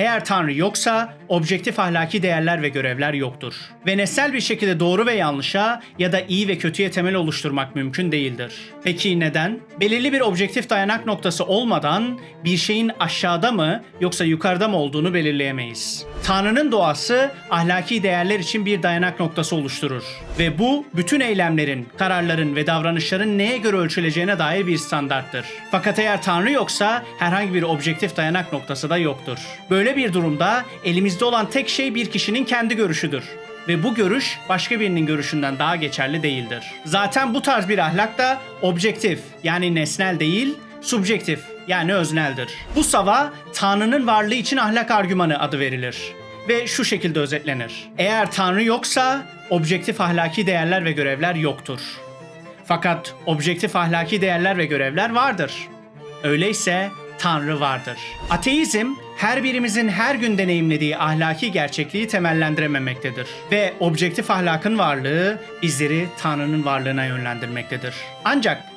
Eğer Tanrı yoksa objektif ahlaki değerler ve görevler yoktur. Ve nesnel bir şekilde doğru ve yanlışa ya da iyi ve kötüye temel oluşturmak mümkün değildir. Peki neden? Belirli bir objektif dayanak noktası olmadan bir şeyin aşağıda mı yoksa yukarıda mı olduğunu belirleyemeyiz. Tanrı'nın doğası ahlaki değerler için bir dayanak noktası oluşturur. Ve bu bütün eylemlerin, kararların ve davranışların neye göre ölçüleceğine dair bir standarttır. Fakat eğer Tanrı yoksa herhangi bir objektif dayanak noktası da yoktur. Böyle bir durumda elimizde olan tek şey bir kişinin kendi görüşüdür ve bu görüş başka birinin görüşünden daha geçerli değildir. Zaten bu tarz bir ahlak da objektif yani nesnel değil, subjektif yani özneldir. Bu sava Tanrı'nın varlığı için ahlak argümanı adı verilir ve şu şekilde özetlenir. Eğer Tanrı yoksa objektif ahlaki değerler ve görevler yoktur. Fakat objektif ahlaki değerler ve görevler vardır. Öyleyse Tanrı vardır. Ateizm her birimizin her gün deneyimlediği ahlaki gerçekliği temellendirememektedir ve objektif ahlakın varlığı bizleri Tanrı'nın varlığına yönlendirmektedir. Ancak